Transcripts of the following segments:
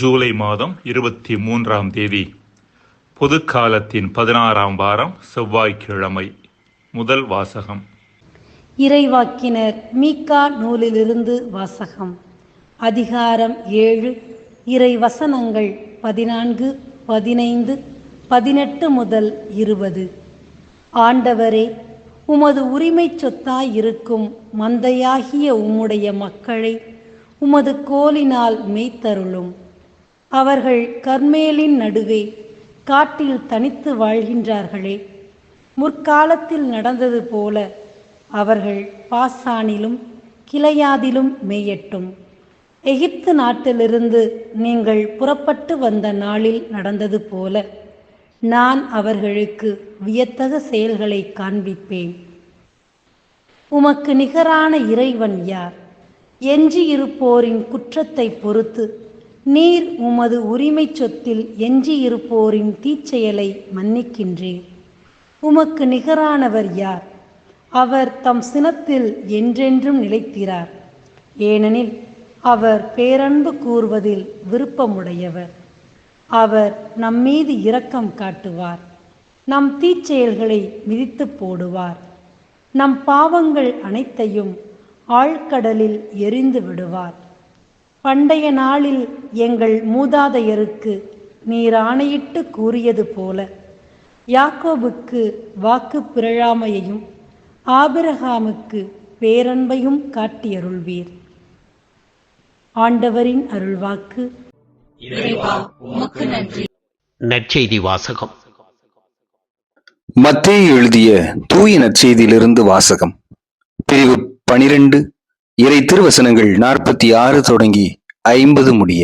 ஜூலை மாதம் இருபத்தி மூன்றாம் தேதி பொதுக்காலத்தின் பதினாறாம் வாரம் செவ்வாய்க்கிழமை முதல் வாசகம். இறைவாக்கினர் மீகா நூலிலிருந்து வாசகம். அதிகாரம் ஏழு இறை வசனங்கள் பதினான்கு பதினைந்து பதினெட்டு முதல் இருபது. ஆண்டவரே உமது உரிமைச் சொத்தாயிருக்கும் மந்தையாகிய உம்முடைய மக்களை உமது கோலினால் மேய்த்தருளும். அவர்கள் கர்மேலின் நடுவே காட்டில் தனித்து வாழ்கின்றார்களே. முற்காலத்தில் நடந்தது போல அவர்கள் பாசானிலும் கிளையாதிலும் மேயட்டும். எகிப்து நாட்டிலிருந்து நீங்கள் புறப்பட்டு வந்த நாளில் நடந்தது போல நான் அவர்களுக்கு வியத்தக செயல்களை காண்பிப்பேன். உமக்கு நிகரான இறைவன் யார்? எஞ்சியிருப்போரின் குற்றத்தை பொறுத்து நீர் உமது உரிமைச் சொத்தில் எஞ்சியிருப்போரின் தீச்செயலை மன்னிக்கின்றீர். உமக்கு நிகரானவர் யார்? அவர் தம் சினத்தில் என்றென்றும் நிலைத்திறார் ஏனெனில் அவர் பேரன்பு கூறுவதில் விருப்பமுடையவர். அவர் நம்மீது இரக்கம் காட்டுவார். நம் தீச்செயல்களை மிதித்துப் போடுவார். நம் பாவங்கள் அனைத்தையும் ஆழ்கடலில் எரிந்து விடுவார். பண்டைய நாளில் எங்கள் மூதாதையருக்கு நீர் ஆணையிட்டு கூறியது போல. யாக்கோபுக்கு வாக்கு பிறழாமையையும் ஆபிரகாமுக்கு பேரன்பையும் காட்டியருள்வீர். ஆண்டவரின் அருள்வாக்கு. நற்செய்தி வாசகம். மத்தேயு எழுதிய தூய நற்செய்தியிலிருந்து வாசகம். பிரிவு பனிரெண்டு இறை திருவசனங்கள் நாற்பத்தி ஆறு தொடங்கி ஐம்பது முடிய.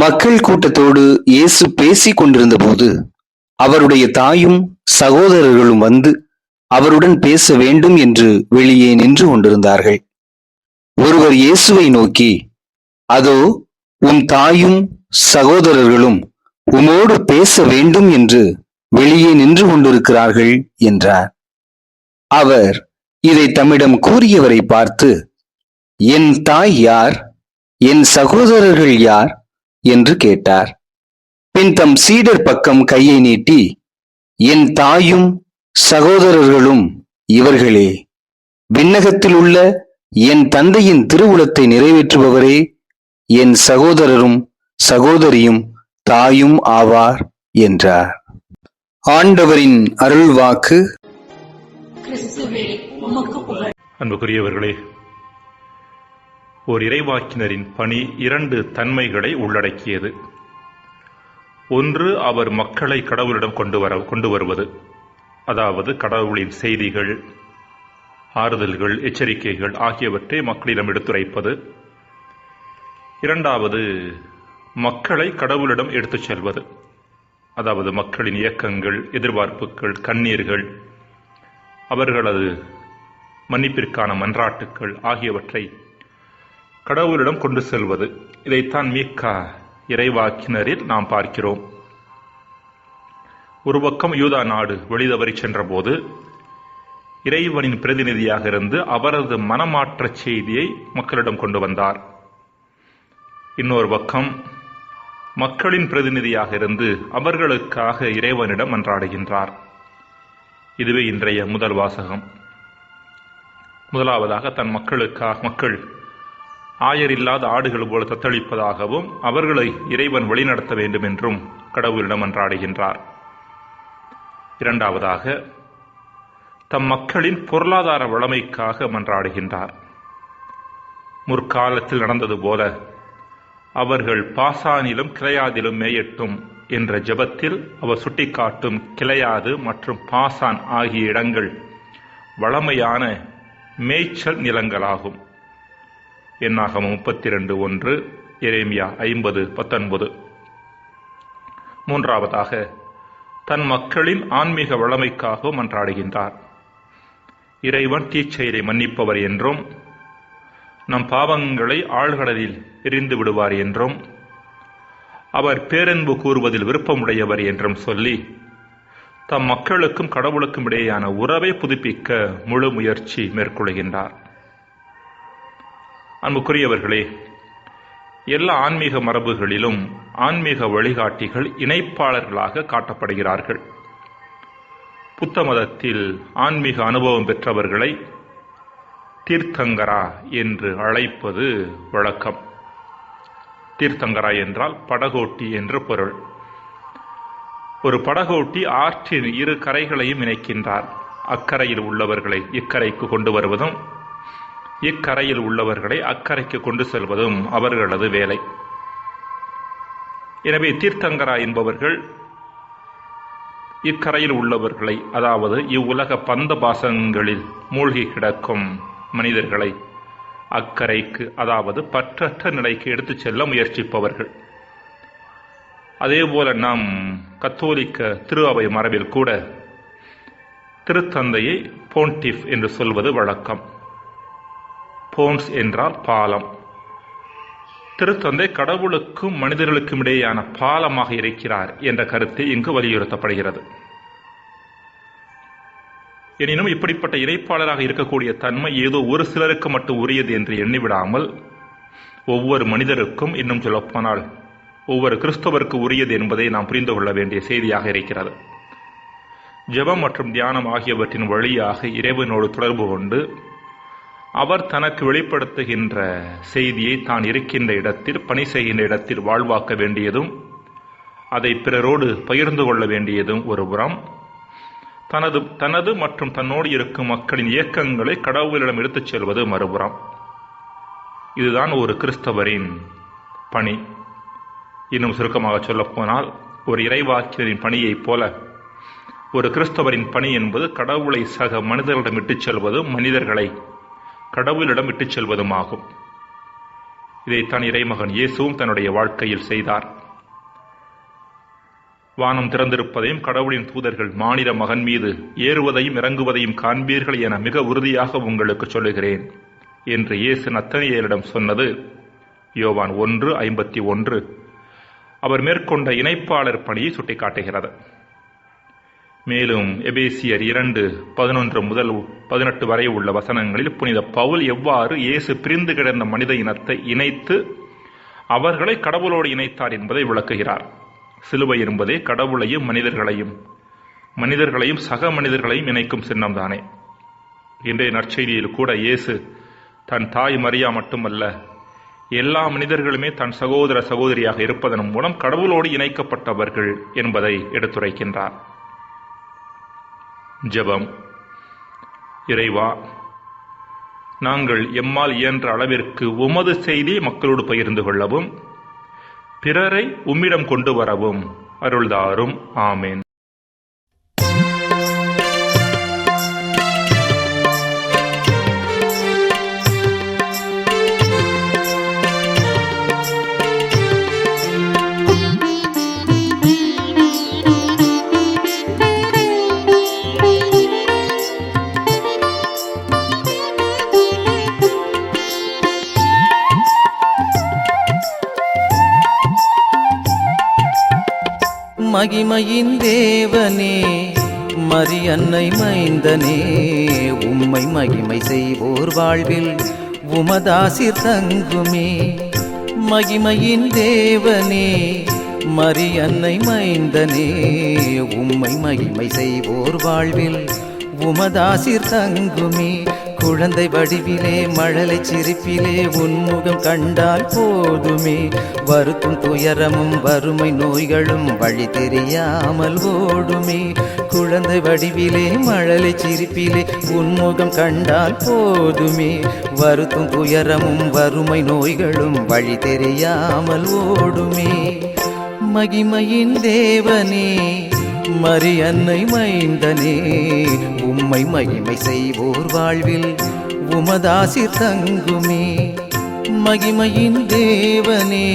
மக்கள் கூட்டத்தோடு இயேசு பேசிக் கொண்டிருந்த போது அவருடைய தாயும் சகோதரர்களும் வந்து அவருடன் பேச வேண்டும் என்று வெளியே நின்று கொண்டிருந்தார்கள். ஒருவர் இயேசுவை நோக்கி அதோ உம் தாயும் சகோதரர்களும் உமோடு பேச வேண்டும் என்று வெளியே நின்று கொண்டிருக்கிறார்கள் என்றார். அவர் இதை தம்மிடம் கூறியவரை பார்த்து என் தாய் யார்? என் சகோதரர்கள் யார்? என்று கேட்டார். பின் தம் சீடர் பக்கம் கையை நீட்டி என் தாயும் சகோதரர்களும் இவர்களே விண்ணகத்தில் உள்ள என் தந்தையின் திருவுளத்தை நிறைவேற்றுபவரே என் சகோதரரும் சகோதரியும் தாயும் ஆவார் என்றார். ஆண்டவரின் அருள்வாக்கு. அன்புக்குரியவர்களே ஓர் இறைவாக்கினரின் பணி இரண்டு தன்மைகளை உள்ளடக்கியது. ஒன்று அவர் மக்களை கடவுளிடம் கொண்டு வர கொண்டு வருவது. அதாவது கடவுளின் செய்திகள் ஆறுதல்கள் எச்சரிக்கைகள் ஆகியவற்றை மக்களிடம் எடுத்துரைப்பது. இரண்டாவது மக்களை கடவுளிடம் எடுத்துச் செல்வது. அதாவது மக்களின் இயக்கங்கள் எதிர்பார்ப்புகள் கண்ணீர்கள் அவர்களது மன்னிப்பிற்கான மன்றாட்டுக்கள் ஆகியவற்றை கடவுளிடம் கொண்டு செல்வது. இதைத்தான் மீக்கா இறைவாக்கினரில் நாம் பார்க்கிறோம். ஒரு பக்கம் யூதா நாடு வெளிதவறி சென்றபோது இறைவனின் பிரதிநிதியாக இருந்து அவரது மனமாற்ற செய்தியை மக்களிடம் கொண்டு வந்தார். இன்னொரு பக்கம் மக்களின் பிரதிநிதியாக இருந்து அவர்களுக்காக இறைவனிடம் மன்றாடுகின்றார். இதுவே இன்றைய முதல் வாசகம். முதலாவதாக தன் மக்களுக்காக மக்கள். ஆயரில்லாத ஆடுகள் போல தத்தளிப்பதாகவும் அவர்களை இறைவன் வழிநடத்த வேண்டும் என்றும் கடவுளிடம் அன்றாடுகின்றார். இரண்டாவதாக தம் மக்களின் பொருளாதார வளமைக்காக மன்றாடுகின்றார். முற்காலத்தில் நடந்தது போல அவர்கள் பாசானிலும் கிளையாதிலும் மேயட்டும் என்ற ஜெபத்தில் அவர் சுட்டிக்காட்டும் கிளையாது மற்றும் பாசான் ஆகிய இடங்கள் வளமையான மேய்ச்சல் நிலங்களாகும். எண்ணாகமம் முப்பத்தி ரெண்டு ஒன்று எரேமியா ஐம்பது பத்தொன்பது. மூன்றாவதாக தன் மக்களின் ஆன்மீக வளமைக்காக மன்றாடுகின்றார். இறைவன் தீச்செயலை மன்னிப்பவர் என்றும் நம் பாவங்களை ஆழ்கடலில் எரிந்து விடுவார் என்றும் அவர் பேரன்பு கூறுவதில் விருப்பமுடையவர் என்றும் சொல்லி தம் மக்களுக்கும் கடவுளுக்கும் இடையேயான உறவை புதுப்பிக்க முழு முயற்சி மேற்கொள்கின்றார். அன்புக்குரியவர்களே எல்லா ஆன்மீக மரபுகளிலும் ஆன்மீக வழிகாட்டிகள் இணைப்பாளர்களாக காட்டப்படுகிறார்கள். புத்த மதத்தில் ஆன்மீக அனுபவம் பெற்றவர்களை தீர்த்தங்கரா என்று அழைப்பது வழக்கம். தீர்த்தங்கரா என்றால் படகோட்டி என்று பொருள். ஒரு படகோட்டி ஆற்றின் இரு கரைகளையும் இணைக்கின்றார். அக்கரையில் உள்ளவர்களை இக்கரைக்கு கொண்டு வருவதும் இக்கரையில் உள்ளவர்களை அக்கரைக்கு கொண்டு செல்வதும் அவர்களது வேலை. எனவே தீர்த்தங்கரா என்பவர்கள் இக்கரையில் உள்ளவர்களை அதாவது இவ்வுலக பந்த பாசங்களில் மூழ்கி கிடக்கும் மனிதர்களை அக்கரைக்கு அதாவது பற்றற்ற நிலைக்கு எடுத்துச் செல்ல முயற்சிப்பவர்கள். அதேபோல நாம் கத்தோலிக்க திரு அவை மரபில் கூட திருத்தந்தையை போன்டிஃப் என்று சொல்வது வழக்கம். போன்ஸ் என்றால் பாலம். திருத்தந்தை கடவுளுக்கும் மனிதர்களுக்கும் இடையேயான பாலமாக இருக்கிறார் என்ற கருத்தை இங்கு வலியுறுத்தப்படுகிறது. எனினும் இப்படிப்பட்ட இறைப்பாளராக இருக்கக்கூடிய தன்மை ஏதோ ஒரு சிலருக்கு மட்டும் உரியது என்று எண்ணிவிடாமல் ஒவ்வொரு மனிதருக்கும் இன்னும் சொல்லப்போனால் ஒவ்வொரு கிறிஸ்தவருக்கு உரியது என்பதை நாம் புரிந்து கொள்ள வேண்டிய செய்தியாக இருக்கிறது. ஜெபம் மற்றும் தியானம் ஆகியவற்றின் வழியாக இறைவனோடு தொடர்பு கொண்டு அவர் தனக்கு வெளிப்படுத்துகின்ற செய்தியை தான் இருக்கின்ற இடத்தில் பணி செய்கின்ற இடத்தில் வாழ்வாக்க வேண்டியதும் அதை பிறரோடு பகிர்ந்து கொள்ள வேண்டியதும் ஒரு புறம். தனது தனது மற்றும் தன்னோடு இருக்கும் மக்களின் இயக்கங்களை கடவுளிடம் எடுத்துச் செல்வது மறுபுறம். இதுதான் ஒரு கிறிஸ்தவரின் பணி. இன்னும் சுருக்கமாக சொல்லப்போனால் ஒரு இறைவாக்கியரின் பணியைப் போல ஒரு கிறிஸ்தவரின் பணி என்பது கடவுளை சக மனிதர்களிடம் இட்டுச் செல்வதும் மனிதர்களை கடவுளிடம் இட்டுச் செல்வதுமாகும் இதைத்தான் இறைமகன் இயேசுவும் தன்னுடைய வாழ்க்கையில் செய்தார். வானம் திறந்திருப்பதையும் கடவுளின் தூதர்கள் மாநில மகன் மீது ஏறுவதையும் இறங்குவதையும் காண்பீர்கள் என மிக உறுதியாக உங்களுக்கு சொல்லுகிறேன் என்று இயேசு நத்தனியலிடம் சொன்னது யோவான் ஒன்று ஐம்பத்தி ஒன்று. அவர் மேற்கொண்ட இணைப்பாளர் பணியை சுட்டிக்காட்டுகிறது. மேலும் எபேசியர் இரண்டு பதினொன்று முதல் பதினெட்டு வரை உள்ள வசனங்களில் புனித பவுல் எவ்வாறு இயேசு பிரிந்து கிடந்த மனித இனத்தை இணைத்து அவர்களை கடவுளோடு இணைத்தார் என்பதை விளக்குகிறார். சிலுவை என்பதே கடவுளையும் மனிதர்களையும் மனிதர்களையும் சக மனிதர்களையும் இணைக்கும் சின்னம்தானே. இன்றைய நற்செய்தியில் கூட இயேசு தன் தாய் மரியா மட்டுமல்ல எல்லா மனிதர்களுமே தன் சகோதர சகோதரியாக இருப்பதன் மூலம் கடவுளோடு இணைக்கப்பட்டவர்கள் என்பதை எடுத்துரைக்கின்றார். ஜபம். இறைவா நாங்கள் எம்மால் இயன்ற அளவிற்கு உமது செய்தி மக்களோடு பகிர்ந்து கொள்ளவும் பிறரை உம்மிடம் கொண்டு வரவும் அருள்தாரும். ஆமேன். மகிமையின் தேவனே மரியன்னை மைந்தனே உம்மை மகிமை செய்வோர் வாழ்வில் உமதாசிர் தங்குமே. மகிமையின் தேவனே மரியன்னை மைந்தனே உம்மை மகிமை செய்வோர் வாழ்வில் உமதாசிர் தங்குமே. குழந்தை வடிவிலே மழலை சிரிப்பிலே உன்முகம் கண்டால் போதுமே. வருத்தும் துயரமும் வறுமை நோய்களும் வழி தெரியாமல் ஓடுமே. குழந்தை வடிவிலே மழலை சிரிப்பிலே உன்முகம் கண்டால் போதுமே. வருத்தும் துயரமும் வறுமை நோய்களும் வழி தெரியாமல் ஓடுமே. மகிமையின் தேவனே மறி அன்னை மைந்தனே உம்மை மகிமை செய்வோர் வாழ்வில் உமதாசி தங்குமே. மகிமையின் தேவனே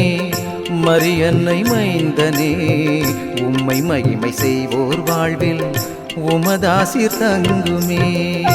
மரியன்னை மைந்தனே உம்மை மகிமை செய்வோர் வாழ்வில் உமதாசி தங்குமே.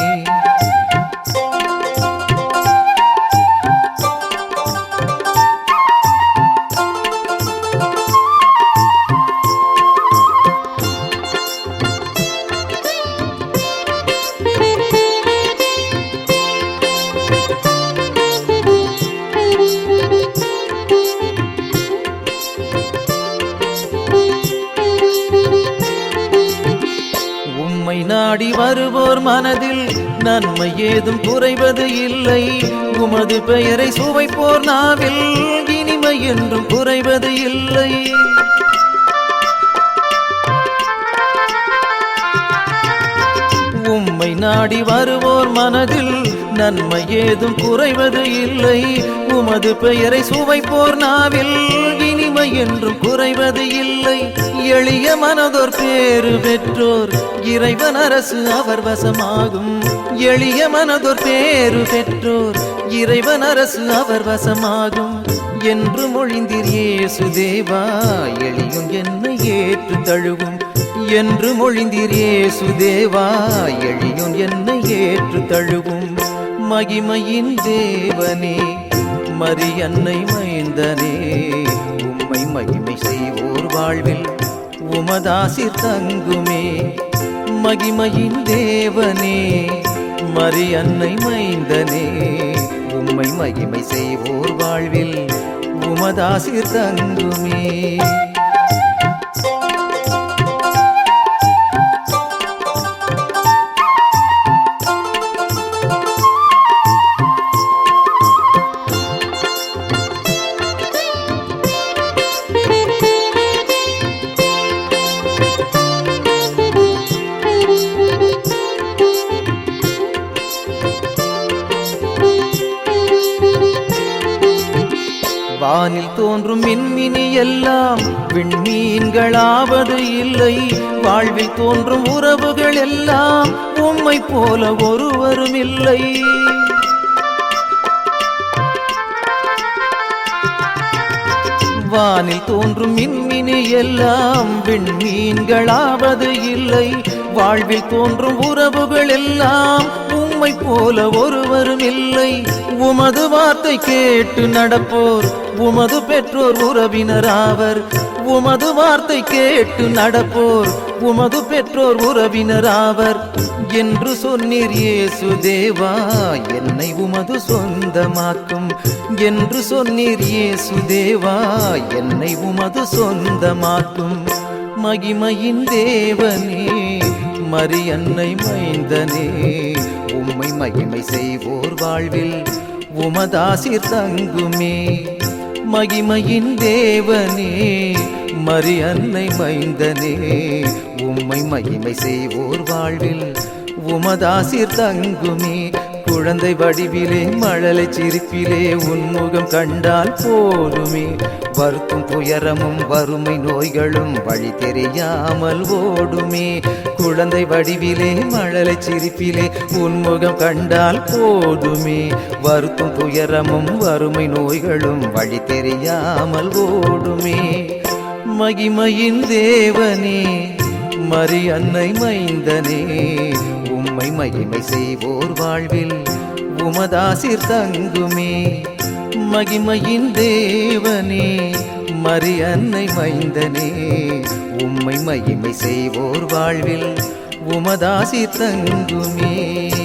மாறுவோர் மனதில் நன்மை ஏதும் குறைவது இல்லை. உமது பெயரை சுவைப்போர் நாவில் இனிமை என்றும் குறைவது இல்லை. உம்மை நாடி வருவோர் மனதில் நன்மை ஏதும் குறைவது இல்லை. உமது பெயரை சுவைப்போர் நாவில் இனிமை என்றும் குறைவது இல்லை. எளிய மனதோர் பேறு பெற்றோர் இறைவன் அரசு அவர் வசமாகும். எளிய மனதோர் பேறு பெற்றோர் இறைவன் அரசு அவர் வசமாகும். என்று மொழிந்தீர் இயேசு தேவா எளியும் என்னை ஏற்று தழுவும். என்று மொழிந்தீர் இயேசு தேவா எளியும் என்னை ஏற்று தழுவும். மகிமையின் தேவனே மரியன்னை மைந்தனே உம்மை மகிமை செய்வோர் வாழ்வில். உமதாசி தங்குமே. மகிமையின் தேவனே மறி அன்னை மைந்தனே. உம்மை மகிமை செய்வோர் வாழ்வில் உமதாசி தங்குமே. தோன்றும் மின்மினி எல்லாம் விண்மீன்களாவது இல்லை. வாழ்வில் தோன்றும் உறவுகள் எல்லாம் உம்மை போல ஒருவரும் இல்லை. வானில் தோன்றும் மின்மினி எல்லாம் விண்மீன்களாவது இல்லை. வாழ்வில் தோன்றும் உறவுகள் எல்லாம் உம்மை போல ஒருவரும் இல்லை. உமது வார்த்தை கேட்டு நடப்போர் உமது பெற்றோர் உறவினராவர் உமது வார்த்தை கேட்டு நடப்போர். உமது பெற்றோர் உறவினராவர் என்று சொன்னீர் இயேசு தேவா என்னை உமது சொந்தமாக்கும். என்று சொன்னீர் இயேசு தேவா என்னை உமது சொந்தமாக்கும். மகிமையின் தேவனே மரியன்னை மைந்தனே உம்மை மகிமை செய்வோர் வாழ்வில். உமதாசிர் தங்குமே. மகிமையின் தேவனே மறி அன்னை மைந்தனே. உம்மை மகிமை செய்வோர் வாழ்வில் உமதாசிர் தங்குமே. குழந்தை வடிவிலே மழலை சிரிப்பிலே உன்முகம் கண்டால் போதுமே. வருத்தும் துயரமும் வறுமை நோய்களும் வழி தெரியாமல் ஓடுமே. குழந்தை வடிவிலே மழலை சிரிப்பிலே உன்முகம் கண்டால் போதுமே. வருத்தும் துயரமும் வறுமை நோய்களும் வழி தெரியாமல் ஓடுமே. மகிமையின் தேவனே மரி அன்னை மைந்தனே உம்மை மகிமை செய்வோர் வாழ்வில் உமதாசிர் தங்குமே. மகிமையின் தேவனே மறி அன்னை மைந்தனே. உம்மை மகிமை செய்வோர் வாழ்வில் உமதாசி தங்குமே.